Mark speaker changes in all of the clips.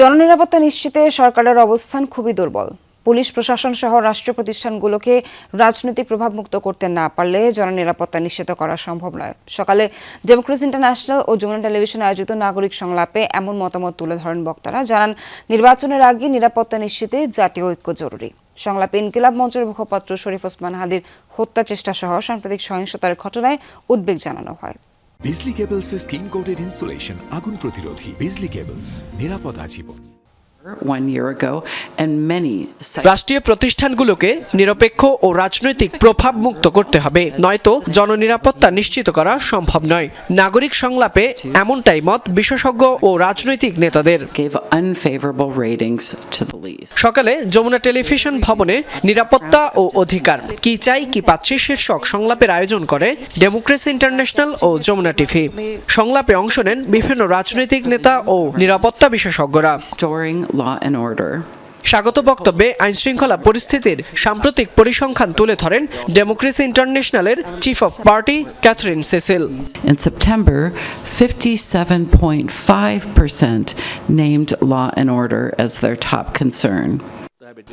Speaker 1: জননিরাপত্তা নিশ্চিতে সরকারের অবস্থান খুবই দুর্বল। পুলিশ, প্রশাসন সহ রাষ্ট্রীয় প্রতিষ্ঠানগুলোকে রাজনৈতিক প্রভাবমুক্ত করতে না পারলে জননিরাপত্তা নিশ্চিত করা সম্ভব নয়। সকালে ডেমোক্রেসি ইন্টারন্যাশনাল ও যমুনা টেলিভিশন আয়োজিত নাগরিক সংলাপে এমন মতামত তুলে ধরেন বক্তারা। জানান, নির্বাচনের আগে নিরাপত্তা নিশ্চিতে জাতীয় ঐক্য জরুরি। সংলাপে ইনকিলাব মঞ্চের মুখপাত্র শরীফ ওসমান হাদির হত্যা চেষ্টা সহ সাম্প্রতিক সহিংসতার ঘটনায় উদ্বেগ জানানো হয়।
Speaker 2: বিজলি কেবলসের স্কিন কোটেড ইনসুলেশন আগুন প্রতিরোধী। বিজলি কেবলস নিরাপদ আজীবন।
Speaker 3: রাষ্ট্রীয় প্রতিষ্ঠানগুলোকে নিরপেক্ষ ও রাজনৈতিক প্রভাব মুক্ত করতে হবে নয়তো জননিরাপত্তা নিশ্চিত করা সম্ভব নয়। নাগরিক সংলাপে এমনটাই মত বিশেষজ্ঞ ও রাজনৈতিক নেতাদের। সকালে যমুনা টেলিভিশন ভবনে নিরাপত্তা ও অধিকার কি চাই কি পাচ্ছি শীর্ষক সংলাপের আয়োজন করে ডেমোক্রেসি ইন্টারন্যাশনাল ও যমুনা টিভি। সংলাপে অংশ নেন বিভিন্ন রাজনৈতিক নেতা ও নিরাপত্তা বিশেষজ্ঞরা। স্বাগত বক্তব্যে আইনশৃঙ্খলা পরিস্থিতির সাম্প্রতিক পরিসংখ্যান তুলে ধরেন Democracy ইন্টারন্যাশনালের chief of party Catherine Cecil
Speaker 4: In September, 57.5% named law and order as their top concern.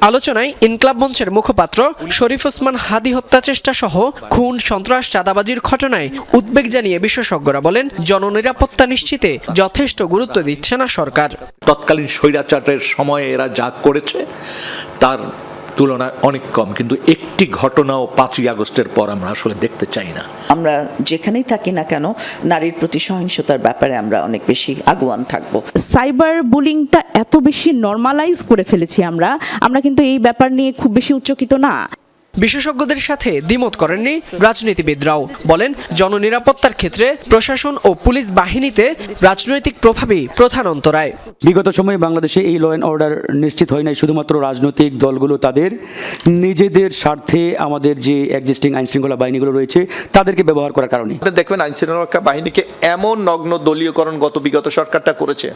Speaker 3: আলোচনায় ইনকলাব মঞ্চের মুখপাত্র শরীফ ওসমান হাদি হত্যা চেষ্টা সহ খুন, সন্ত্রাস, চাঁদাবাজির ঘটনায় উদ্বেগ জানিয়ে বিশেষজ্ঞরা বলেন, জননিরাপত্তা নিশ্চিতে যথেষ্ট গুরুত্ব দিচ্ছে না সরকার।
Speaker 5: তৎকালীন স্বৈরাচারের সময়ে এরা যা করেছে, তার তুলনায় অনেক কম কিন্তু একটি ঘটনাও পাঁচই আগস্টের পর আমরা আসলে দেখতে চাই না।
Speaker 6: আমরা যেখানেই থাকি না কেন নারীর প্রতি সহিংসতার ব্যাপারে আমরা অনেক বেশি আগুয়ান থাকব।
Speaker 7: সাইবার বুলিংটা এত বেশি নর্মালাইজ করে ফেলেছি আমরা আমরা কিন্তু এই ব্যাপার নিয়ে খুব বেশি উচ্চকিত না।
Speaker 3: বিশেষজ্ঞদের সাথে দ্বিমত করেননি রাজনীতিবিদরাও। বলেন জননিরাপত্তার ক্ষেত্রে প্রশাসন ও পুলিশ বাহিনীতে রাজনৈতিক প্রভাবই প্রধান অন্তরায়।
Speaker 8: বিগত সময়ে বাংলাদেশে এই ল অ্যান্ড অর্ডার নিশ্চিত হয় নাই শুধুমাত্র রাজনৈতিক দলগুলো তাদের। নিজেদের স্বার্থে আমাদের যে এক্সিস্টিং আইন শৃঙ্খলা বাহিনীগুলো রয়েছে তাদেরকে ব্যবহার করার কারণে।
Speaker 9: আপনি দেখবেন আইন শৃঙ্খলা বাহিনীকে এমন নগ্ন দলীয়করণ গত বিগত সরকারটা করেছে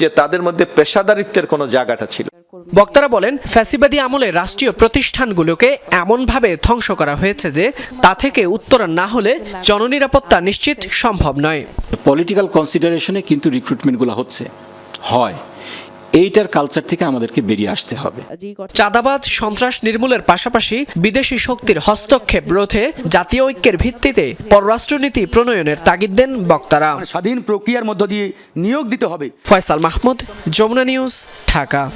Speaker 9: যে তাদের মধ্যে পেশাদারিত্বের কোনো জায়গাটা ছিল
Speaker 3: বক্তারা বলেন ফ্যাসিবাদী আমলে রাষ্ট্রীয় প্রতিষ্ঠানগুলোকে এমনভাবে ধ্বংস করা হয়েছে যে তা থেকে উত্তরণ না হলে জননিরাপত্তা নিশ্চিত সম্ভব নয়।
Speaker 10: পলিটিক্যাল কনসিডারেশনে কিন্তু রিক্রুটমেন্টগুলো হচ্ছে। হয়। এইটার কালচার থেকে আমাদেরকে বেরিয়ে আসতে হবে।
Speaker 3: চাঁদাবাজ সন্ত্রাস নির্মূলের পাশাপাশি বিদেশি শক্তির হস্তক্ষেপ রোধে জাতীয় ঐক্যের ভিত্তিতে পররাষ্ট্রনীতি প্রণয়নের তাগিদ দেন বক্তারা।
Speaker 8: স্বাধীন প্রক্রিয়ার মধ্য দিয়ে নিয়োগ দিতে হবে।
Speaker 3: ফয়সাল মাহমুদ যমুনা নিউজ ঢাকা।